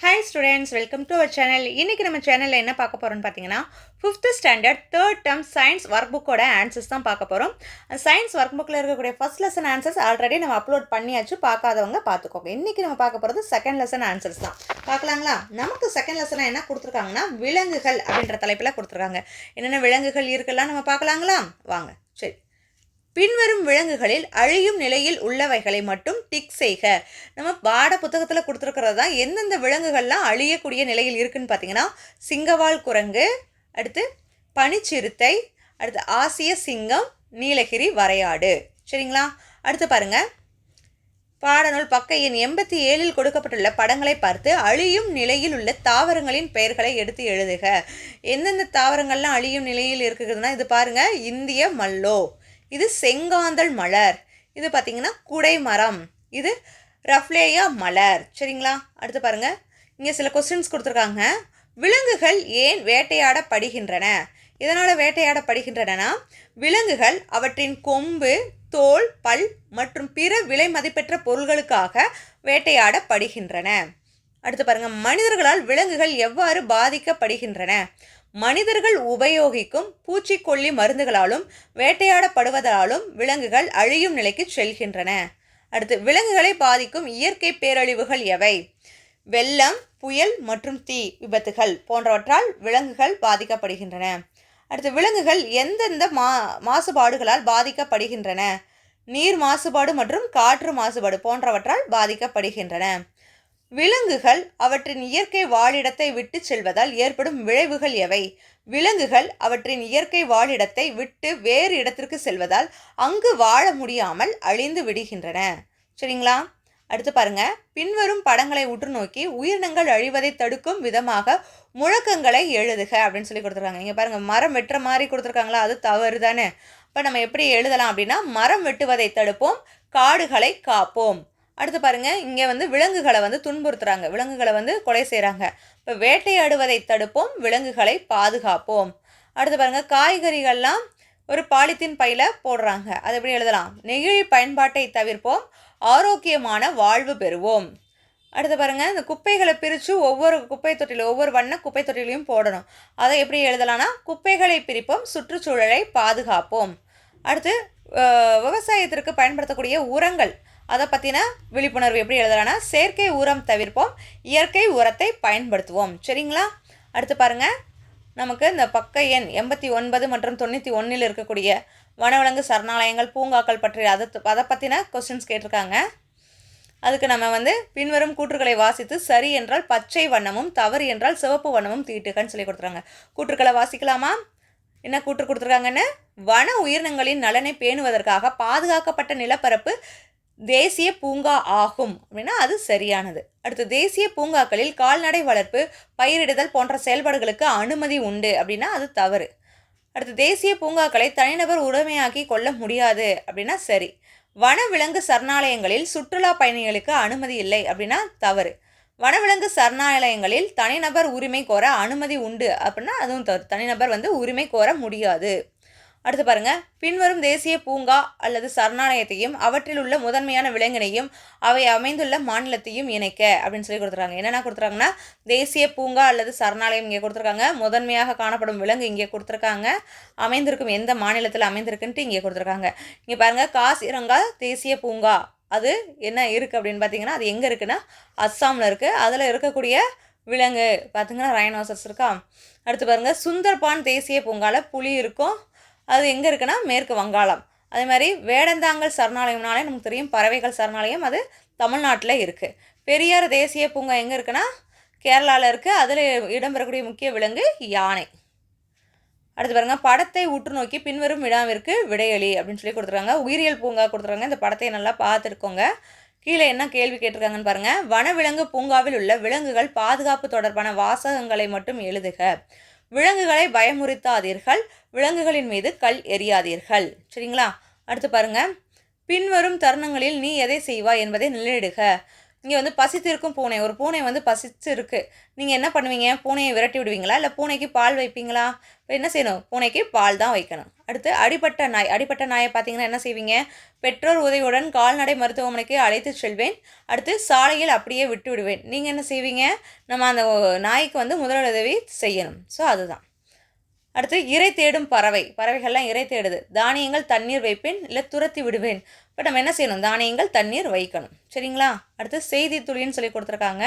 Hi students welcome to our channel இன்றைக்கி நம்ம சேனலில் என்ன பார்க்க போகிறோம்னு பார்த்தீங்கன்னா fifth standard third term science work புக்கோட ஆன்சர்ஸ் தான் பார்க்க போகிறோம் சயின்ஸ் ஒர்க் புக்கில் இருக்கக்கூடிய ஃபஸ்ட் லெசன் ஆன்சர்ஸ் ஆல்ரெடி நம்ம அப்லோட் பண்ணியாச்சு. பார்க்காதவங்க பார்த்துக்கோங்க. இன்றைக்கி நம்ம பார்க்க போகிறது செகண்ட் லெசன் ஆன்சர்ஸ் தான். பார்க்கலாங்களா? நமக்கு செகண்ட் லெசனாக என்ன கொடுத்துருக்காங்கன்னா விலங்குகள் அப்படின்ற தலைப்பில் கொடுத்துருக்காங்க. என்னென்ன விலங்குகள் இருக்குல்லாம் நம்ம பார்க்கலாங்களா? வாங்க சரி. பின்வரும் விலங்குகளில் அழியும் நிலையில் உள்ளவைகளை மட்டும் டிக் செய்க. நம்ம பாட புத்தகத்தில் கொடுத்துருக்கிறது தான் எந்தெந்த விலங்குகள்லாம் அழியக்கூடிய நிலையில் இருக்குன்னு பார்த்தீங்கன்னா சிங்கவால் குரங்கு அடுத்து பனிச்சிறுத்தை அடுத்து ஆசிய சிங்கம் நீலகிரி வரையாடு. சரிங்களா? அடுத்து பாருங்கள் பாடநூல் பக்க எண் எண்பத்தி ஏழில் கொடுக்கப்பட்டுள்ள படங்களை பார்த்து அழியும் நிலையில் உள்ள தாவரங்களின் பெயர்களை எடுத்து எழுதுக. எந்தெந்த தாவரங்கள்லாம் அழியும் நிலையில் இருக்குதுன்னா இது பாருங்கள் இந்திய மல்லோ. இது செங்காந்தல் மலர். இது பார்த்தீங்கன்னா குடை மரம் இது ரஃப்லேயா மலர். சரிங்களா? அடுத்து பாருங்க. இங்கே சில கொஸ்டின்ஸ் கொடுத்துருக்காங்க. விலங்குகள் ஏன் வேட்டையாடப்படுகின்றன? இதனால் வேட்டையாடப்படுகின்றன விலங்குகள் அவற்றின் கொம்பு தோல் பல் மற்றும் பிற விலை மதிப்பெற்ற பொருள்களுக்காக வேட்டையாடப்படுகின்றன. அடுத்து பாருங்க. மனிதர்களால் விலங்குகள் எவ்வாறு பாதிக்கப்படுகின்றன? மனிதர்கள் உபயோகிக்கும் பூச்சிக்கொல்லி மருந்துகளாலும் வேட்டையாடப்படுவதாலும் விலங்குகள் அழியும் நிலைக்கு செல்கின்றன. அடுத்து விலங்குகளை பாதிக்கும் இயற்கை பேரழிவுகள் எவை? வெள்ளம் புயல் மற்றும் தீ விபத்துகள் போன்றவற்றால் விலங்குகள் பாதிக்கப்படுகின்றன. அடுத்து விலங்குகள் எந்தெந்த மா மாசுபாடுகளால் பாதிக்கப்படுகின்றன? நீர் மாசுபாடு மற்றும் காற்று மாசுபாடு போன்றவற்றால் பாதிக்கப்படுகின்றன. விலங்குகள் அவற்றின் இயற்கை வாழிடத்தை விட்டு செல்வதால் ஏற்படும் விளைவுகள் எவை? விலங்குகள் அவற்றின் இயற்கை வாழிடத்தை விட்டு வேறு இடத்திற்கு செல்வதால் அங்கு வாழ முடியாமல் அழிந்து விடுகின்றன. சரிங்களா? அடுத்து பாருங்க. பின்வரும் படங்களை உற்று நோக்கி உயிரினங்கள் அழிவதை தடுக்கும் விதமாக முழக்கங்களை எழுதுக அப்படின்னு சொல்லி கொடுத்துருக்காங்க. இங்கே பாருங்க. மரம் வெட்டுற மாதிரி கொடுத்துருக்காங்களா? அது தவறு தானே. இப்போ நம்ம எப்படி எழுதலாம் அப்படின்னா மரம் வெட்டுவதை தடுப்போம் காடுகளை காப்போம். அடுத்து பாருங்க இங்கே வந்து விலங்குகளை வந்து துன்புறுத்துறாங்க. விலங்குகளை வந்து கொலை செய்கிறாங்க இப்போ வேட்டையாடுவதை தடுப்போம் விலங்குகளை பாதுகாப்போம். அடுத்து பாருங்க காய்கறிகள்லாம் ஒரு பாலித்தீன் பையில போடுறாங்க. அது எப்படி எழுதலாம்? நெகிழி பயன்பாட்டை தவிர்ப்போம் ஆரோக்கியமான வாழ்வு பெறுவோம். அடுத்து பாருங்க இந்த குப்பைகளை பிரித்து ஒவ்வொரு குப்பை தொட்டிலும் ஒவ்வொரு வண்ண குப்பை தொட்டிலையும் போடணும். அதை எப்படி எழுதலாம்னா குப்பைகளை பிரிப்போம் சுற்றுச்சூழலை பாதுகாப்போம். அடுத்து விவசாயத்திற்கு பயன்படுத்தக்கூடிய உரங்கள். அதை பற்றின விழிப்புணர்வு எப்படி எழுதலாம்னா செயற்கை உரம் தவிர்ப்போம் இயற்கை உரத்தை பயன்படுத்துவோம். சரிங்களா? அடுத்து பாருங்கள் நமக்கு இந்த பக்க எண் எண்பத்தி ஒன்பது மற்றும் தொண்ணூற்றி ஒன்றில் இருக்கக்கூடிய வனவிலங்கு சரணாலயங்கள் பூங்காக்கள் பற்றி அதை அதை பற்றின கொஸ்டின்ஸ் கேட்டிருக்காங்க. அதுக்கு நம்ம வந்து பின்வரும் கூற்றுக்களை வாசித்து சரி என்றால் பச்சை வண்ணமும் தவறு என்றால் சிவப்பு வண்ணமும் தீட்டுகன்னு சொல்லி கொடுத்துறாங்க கூற்றுக்களை வாசிக்கலாமா? என்ன கூற்று கொடுத்துருக்காங்கன்னு? வன உயிரினங்களின் நலனை பேணுவதற்காக பாதுகாக்கப்பட்ட நிலப்பரப்பு தேசிய பூங்கா ஆகும் அப்படின்னா அது சரியானது. அடுத்து தேசிய பூங்காக்களில் கால்நடை வளர்ப்பு பயிரிடுதல் போன்ற செயல்பாடுகளுக்கு அனுமதி உண்டு அப்படின்னா அது தவறு. அடுத்து தேசிய பூங்காக்களை தனிநபர் உடைமையாக்கி கொள்ள முடியாது அப்படின்னா சரி. வனவிலங்கு சரணாலயங்களில் சுற்றுலா பயணிகளுக்கு அனுமதி இல்லை அப்படின்னா தவறு. வனவிலங்கு சரணாலயங்களில் தனிநபர் உரிமை கோர அனுமதி உண்டு அப்படின்னா அதுவும் தவறு. தனிநபர் வந்து உரிமை கோர முடியாது. அடுத்து பாருங்க. பின்வரும் தேசிய பூங்கா அல்லது சரணாலயத்தையும் அவற்றில் உள்ள முதன்மையான விலங்கினையும் அவை அமைந்துள்ள மாநிலத்தையும் இணைக்க அப்படின்னு சொல்லி கொடுத்துருக்காங்க. என்னென்ன கொடுத்துருக்காங்கன்னா தேசிய பூங்கா அல்லது சரணாலயம் இங்கே கொடுத்துருக்காங்க. முதன்மையாக காணப்படும் விலங்கு இங்கே கொடுத்துருக்காங்க. அமைந்திருக்கும் எந்த மாநிலத்தில் அமைந்திருக்குன்ட்டு இங்கே கொடுத்துருக்காங்க. இங்கே பாருங்கள் காசிரங்கா தேசிய பூங்கா. அது என்ன இருக்குது அப்படின்னு பார்த்தீங்கன்னா அது எங்கே இருக்குன்னா அஸ்ஸாமில் இருக்குது அதில் இருக்கக்கூடிய விலங்கு பார்த்திங்கன்னா ரைனோசஸ் இருக்கா? அடுத்து பாருங்கள் சுந்தர்பான் தேசிய பூங்காவில் புலி இருக்கும். அது எங்கே இருக்குன்னா மேற்கு வங்காளம். அதே மாதிரி வேடந்தாங்கல் சரணாலயம்னாலே நமக்கு தெரியும் பறவைகள் சரணாலயம் அது தமிழ்நாட்டில் இருக்குது பெரியார் தேசிய பூங்கா எங்கே இருக்குன்னா கேரளாவில் இருக்குது அதில் இடம்பெறக்கூடிய முக்கிய விலங்கு யானை. அடுத்து பாருங்கள் படத்தை உற்று நோக்கி பின்வரும் விழாவிற்கு விடையளி அப்படின்னு சொல்லி கொடுத்துருக்காங்க. உயிரியல் பூங்கா கொடுத்துருக்காங்க. இந்த படத்தை நல்லா பார்த்துருக்கோங்க. கீழே என்ன கேள்வி கேட்டிருக்காங்கன்னு பாருங்கள் வனவிலங்கு பூங்காவில் உள்ள விலங்குகள் பாதுகாப்பு தொடர்பான வாசகங்களை மட்டும் எழுதுக. விலங்குகளை பயமுறுத்தாதீர்கள். விலங்குகளின் மீது கல் எறியாதீர்கள். சரிங்களா? அடுத்து பாருங்க. பின்வரும் தருணங்களில் நீ எதை செய்வாய் என்பதை நிலையிடுக. இங்கே வந்து பசித்திருக்கும் பூனை. ஒரு பூனை வந்து பசித்து இருக்கு நீங்கள் என்ன பண்ணுவீங்க? பூனையை விரட்டி விடுவீங்களா? இல்லை பூனைக்கு பால் வைப்பீங்களா? இப்போ என்ன செய்யணும்? பூனைக்கு பால் தான் வைக்கணும். அடுத்து அடிப்பட்ட நாய். அடிப்பட்ட நாயை பார்த்தீங்கன்னா என்ன செய்வீங்க? பெற்றோர் உதவியுடன் கால்நடை மருத்துவமனைக்கு அழைத்து செல்வேன். அடுத்து சாலையில் அப்படியே விட்டு விடுவேன் நீங்கள் என்ன செய்வீங்க? நம்ம அந்த நாய்க்கு வந்து முதலுதவி செய்யணும். ஸோ அதுதான். அடுத்து இறை தேடும் பறவை. பறவைகள்லாம் இறை தேடுது. தானியங்கள் தண்ணீர் வைப்பேன் இல்லை துரத்தி விடுவேன். இப்போ நம்ம என்ன செய்யணும்? தானியங்கள் தண்ணீர் வைக்கணும். சரிங்களா? அடுத்து செய்தி துளின்னு சொல்லி கொடுத்துருக்காங்க.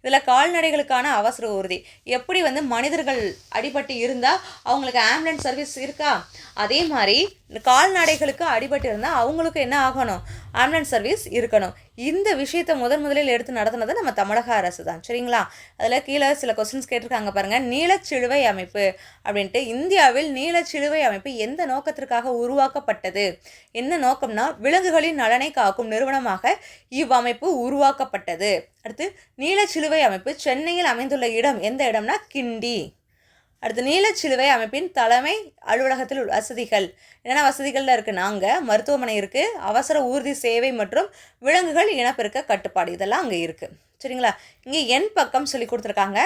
இதில் கால்நடைகளுக்கான அவசர ஊர்தி. எப்படி வந்து மனிதர்கள் அடிபட்டு இருந்தால் அவங்களுக்கு ஆம்புலன்ஸ் சர்வீஸ் இருக்கா? அதே மாதிரி இந்த கால்நடைகளுக்கு அடிபட்டு இருந்தால் அவங்களுக்கு என்ன ஆகணும்? ஆம்புலன்ஸ் சர்வீஸ் இருக்கணும். இந்த விஷயத்தை முதன் முதலில் எடுத்து நடத்துனது நம்ம தமிழக அரசு தான். சரிங்களா? அதில் கீழே சில கொஸ்டின்ஸ் கேட்டிருக்காங்க பாருங்கள் நீலச்சிலுவை அமைப்பு அப்படின்ட்டு இந்தியாவில் நீலச்சிலுவை அமைப்பு எந்த நோக்கத்திற்காக உருவாக்கப்பட்டது? என்ன நோக்கம்னா விலங்குகளின் நலனை காக்கும் நிறுவனமாக இவ்வமைப்பு உருவாக்கப்பட்டது. அடுத்து நீலச்சிலுவை அமைப்பு சென்னையில் அமைந்துள்ள இடம் எந்த இடம்னா கிண்டி. அடுத்து நீலச்சிலுவை அமைப்பின் தலைமை அலுவலகத்தில் உள்ள வசதிகள். என்னென்ன வசதிகளில் இருக்குது நாங்கள் மருத்துவமனை இருக்குது அவசர ஊர்தி சேவை மற்றும் விலங்குகள் இனப்பெருக்க கட்டுப்பாடு இதெல்லாம் அங்கே இருக்குது சரிங்களா? இங்கே என் பக்கம் சொல்லி கொடுத்துருக்காங்க.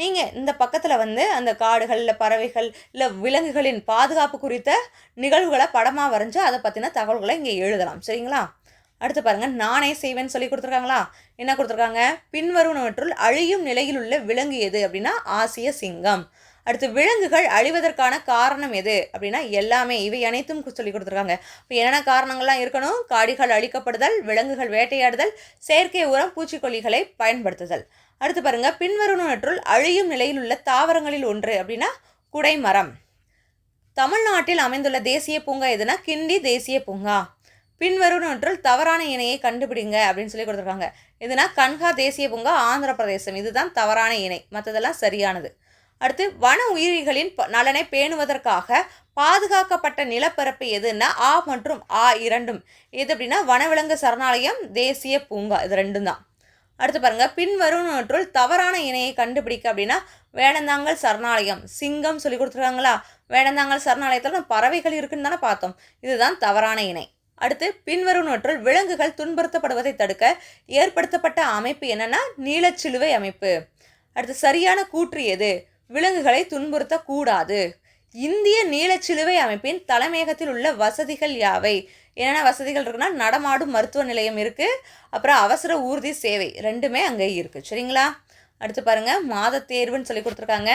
நீங்கள் இந்த பக்கத்தில் வந்து அந்த காடுகள் இல்லை பறவைகள் இல்லை விலங்குகளின் பாதுகாப்பு குறித்த நிகழ்வுகளை படமாக வரைஞ்சு அதை பற்றின தகவல்களை இங்கே எழுதலாம். சரிங்களா? அடுத்து பாருங்கள் நானே செய்வேன்னு சொல்லி கொடுத்துருக்காங்களா? என்ன கொடுத்துருக்காங்க? பின்வருவனவற்றுள் அழியும் நிலையில் உள்ள விலங்கு எது அப்படின்னா ஆசிய சிங்கம். அடுத்து விலங்குகள் அழிவதற்கான காரணம் எது? அப்படின்னா எல்லாமே இவை அனைத்தும் சொல்லி கொடுத்துருக்காங்க. இப்போ என்னென்ன காரணங்கள்லாம் இருக்கணும்? காடுகள் அழிக்கப்படுதல் விலங்குகள் வேட்டையாடுதல் செயற்கை உரம் பூச்சிக்கொல்லிகளை பயன்படுத்துதல். அடுத்து பாருங்க பின்வருவனவற்றுள் அழியும் நிலையில் உள்ள தாவரங்களில் ஒன்று அப்படின்னா குடைமரம். தமிழ்நாட்டில் அமைந்துள்ள தேசிய பூங்கா எதுனா கிண்டி தேசிய பூங்கா. பின்வருவனவற்றுள் தவறான இணையை கண்டுபிடிங்க அப்படின்னு சொல்லி கொடுத்துருக்காங்க. இதுனா கன்ஹா தேசிய பூங்கா ஆந்திர பிரதேசம் இதுதான் தவறான இணை. மற்றதெல்லாம் சரியானது. அடுத்து வன உயிரிகளின் நலனை பேணுவதற்காக பாதுகாக்கப்பட்ட நிலப்பரப்பு எதுன்னா ஆ மற்றும் ஆ இரண்டும். எது அப்படின்னா வனவிலங்கு சரணாலயம் தேசிய பூங்கா இது ரெண்டும் தான். அடுத்து பாருங்கள் பின்வருவனவற்றுள் தவறான இணையை கண்டுபிடிக்க அப்படின்னா வேடந்தாங்கல் சரணாலயம் சிங்கம் சொல்லி கொடுத்துருக்காங்களா? வேடந்தாங்கல் சரணாலயத்தில் பறவைகள் இருக்குன்னு தானே பார்த்தோம். இதுதான் தவறான இணை. அடுத்து பின்வருவனவற்றுள் விலங்குகள் துன்புறுத்தப்படுவதை தடுக்க ஏற்படுத்தப்பட்ட அமைப்பு என்னென்னா நீலச்சிலுவை அமைப்பு. அடுத்து சரியான கூற்று எது? விலங்குகளை துன்புறுத்தக்கூடாது. இந்திய நீலச்சிலுவை அமைப்பின் தலைமையகத்தில் உள்ள வசதிகள் யாவை? என்னென்ன வசதிகள் இருக்குன்னா நடமாடும் மருத்துவ நிலையம் இருக்குது அப்புறம் அவசர ஊர்தி சேவை ரெண்டுமே அங்கே இருக்குது சரிங்களா? அடுத்து பாருங்கள் மாத தேர்வுன்னு சொல்லி கொடுத்துருக்காங்க.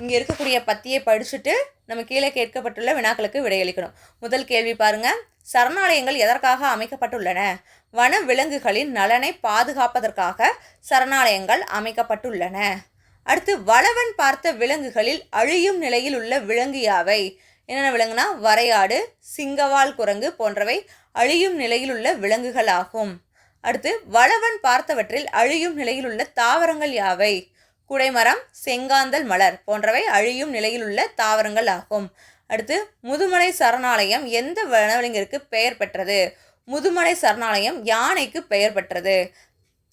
இங்கே இருக்கக்கூடிய பத்தியை படிச்சுட்டு நம்ம கீழே கேட்கப்பட்டுள்ள வினாக்களுக்கு விடையளிக்கணும். முதல் கேள்வி பாருங்கள் சரணாலயங்கள் எதற்காக அமைக்கப்பட்டுள்ளன? வன விலங்குகளின் நலனை பாதுகாப்பதற்காக சரணாலயங்கள் அமைக்கப்பட்டுள்ளன. அடுத்து வளவன் பார்த்த விலங்குகளில் அழியும் நிலையில் உள்ள விலங்கு யாவை? என்னென்ன விலங்குனா வரையாடு சிங்கவால் குரங்கு போன்றவை அழியும் நிலையில் உள்ள விலங்குகள் ஆகும். அடுத்து வளவன் பார்த்தவற்றில் அழியும் நிலையில் உள்ள தாவரங்கள் யாவை? குடைமரம் செங்காந்தல் மலர் போன்றவை அழியும் நிலையில் உள்ள தாவரங்கள் ஆகும். அடுத்து முதுமலை சரணாலயம் எந்த வனவிலங்கிற்கு பெயர் பெற்றது? முதுமலை சரணாலயம் யானைக்கு பெயர் பெற்றது?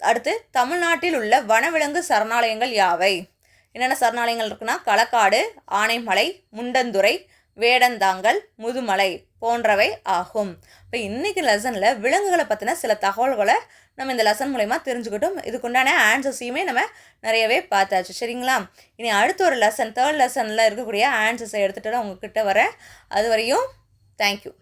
அடுத்து தமிழ்நாட்டில் உள்ள வனவிலங்கு சரணாலயங்கள் யாவை? என்னென்ன சரணாலயங்கள் இருக்குன்னா களக்காடு ஆனைமலை முண்டந்துறை வேடந்தாங்கல் முதுமலை போன்றவை ஆகும். இப்போ இன்றைக்கி லெசனில் விலங்குகளை பற்றின சில தகவல்களை நம்ம இந்த லெசன் மூலயமா தெரிஞ்சுக்கிட்டோம். இதுக்குண்டான ஆன்சர்ஸையுமே நம்ம நிறையவே பார்த்தாச்சு. சரிங்களா? இனி அடுத்த ஒரு லெசன் தேர்ட் லெசனில் இருக்கக்கூடிய ஆன்சர்ஸை எடுத்துகிட்டு உங்ககிட்ட வரேன் அது வரையும் தேங்க்யூ